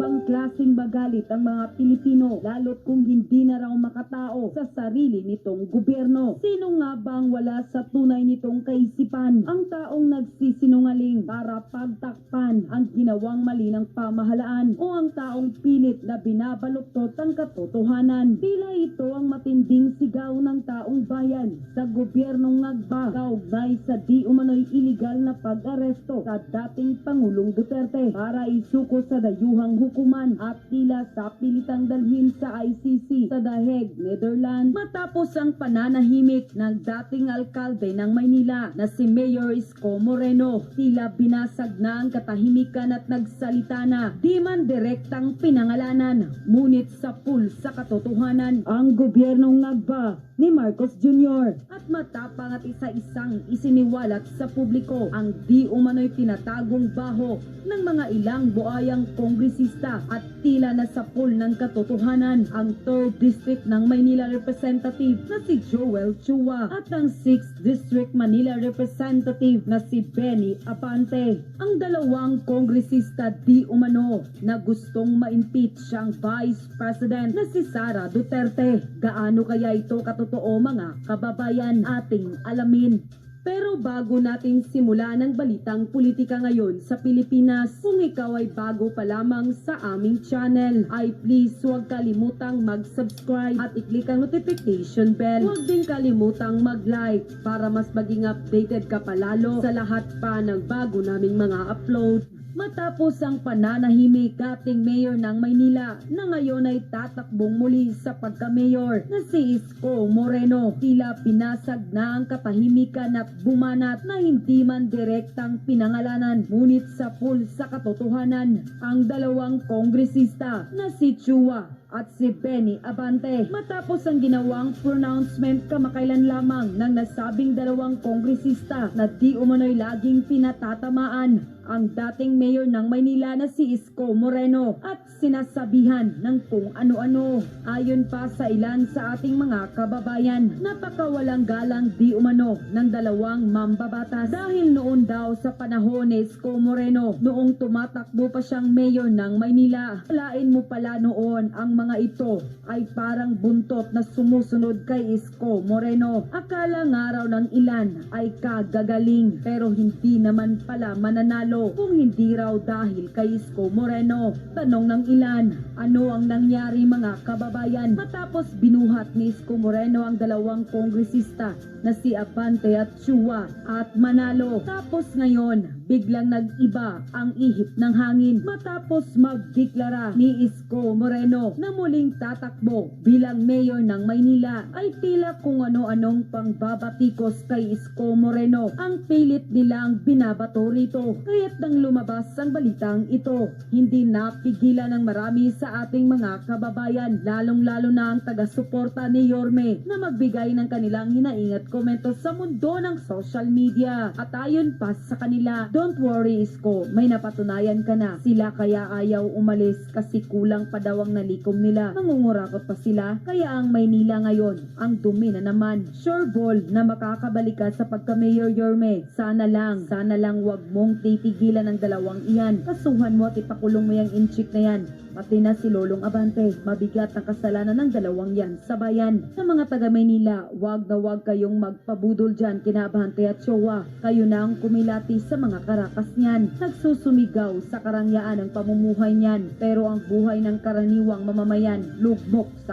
ibang klaseng magalit ang mga Pilipino lalo't kung hindi na raw makatao sa sarili nitong gobyerno. Sino nga bang wala sa tunay nitong kaisipan? Ang taong nagsisinungaling para pagtakpan ang ginawang mali ng pamahalaan o ang taong pilit na binabaluktot ang katotohanan. Tila ito ang matinding sigaw ng taong bayan sa gobyernong ngagba kaugnay sa di umano'y iligal na pag-aresto sa dating Pangulong Duterte para isuko sa dayuhang hukuman at tila sa pilitang dalhin sa ICC sa Hague, Netherlands matapos ang pananahimik ng dating alkalde ng Maynila na si Mayor Isko Moreno. Tila binasag na ang katahimikan at nagsalita na di man direktang pinangalanan ngunit sa pool sa katotohanan ang gobyernong ngagba ni Marcos Jr. At matapang at isa-isang isiniwalat sa publiko ang di umano'y tinatagong baho ng mga ilang buayang kongresista at tila na sa pool ng katotohanan ang 3rd District ng Maynila Representative na si Joel Chua at ang 6th District Manila Representative na si Benny Apante. Ang dalawang kongresista di umano na gustong ma-impeach siyang Vice President na si Sara Duterte. Gaano kaya ito katotoo mga kababayan ating alamin? Pero bago natin simulan ang balitang politika ngayon sa Pilipinas, kung ikaw ay bago pa lamang sa aming channel, ay please huwag kalimutang mag-subscribe at i-click ang notification bell. Huwag din kalimutang mag-like para mas maging updated ka palalo sa lahat pa ng bago naming mga upload. Matapos ang pananahimik dating mayor ng Maynila na ngayon ay tatakbong muli sa pagka-mayor na si Isko Moreno. Tila pinasag na ang katahimikan at bumanat na hindi man direktang pinangalanan ngunit sa pool sa katotohanan ang dalawang kongresista na si Chua at si Benny Abante. Matapos ang ginawang pronouncement kamakailan lamang ng nasabing dalawang kongresista na di umano'y laging pinatatamaan ang dating mayor ng Maynila na si Isko Moreno at sinasabihan ng kung ano-ano. Ayon pa sa ilan sa ating mga kababayan, napakawalang galang di umano ng dalawang mambabatas dahil noon daw sa panahon ni Isko Moreno noong tumatakbo pa siyang mayor ng Maynila. Alain mo pala noon ang mga ito ay parang buntot na sumusunod kay Isko Moreno. Akala nga raw ng ilan ay kagagaling pero hindi naman pala mananalo kung hindi raw dahil kay Isko Moreno. Tanong ng ilan, ano ang nangyari mga kababayan matapos binuhat ni Isko Moreno ang dalawang kongresista na si Abante at Chua at Manalo. Tapos ngayon, biglang nag-iba ang ihip ng hangin matapos magdeklara ni Isko Moreno na muling tatakbo bilang mayor ng Maynila ay tila kung ano-anong pangbabatikos kay Isko Moreno ang pilit nilang binabato rito. Kaya't nang lumabas ang balitang ito, hindi napigilan ng marami sa ating mga kababayan, lalong-lalo na ang taga-suporta ni Yorme na magbigay ng kanilang hinaing at komento sa mundo ng social media. At ayon pa sa kanila, don't worry Isko, may napatunayan ka na. Sila kaya ayaw umalis kasi kulang pa daw ang nalikom nila. Nangungurakot pa sila, kaya ang Maynila ngayon, ang dumi na naman. Sure ball na makakabalik ka sa pagka-mayor Yorme. Sana lang, sana lang wag mong titigilan ang dalawang iyan. Kasuhan mo at ipakulong mo yung inchik na yan. Pati na si Lolong Abante, mabigat ang kasalanan ng dalawang yan sa bayan. Sa mga taga Maynila, wag na wag kayong magpabudol dyan kina Abante at Chowa. Kayo na ang kumilati sa mga karakas niyan. Nagsusumigaw sa karangyaan ang pamumuhay niyan. Pero ang buhay ng karaniwang mamamayan, lugmok sa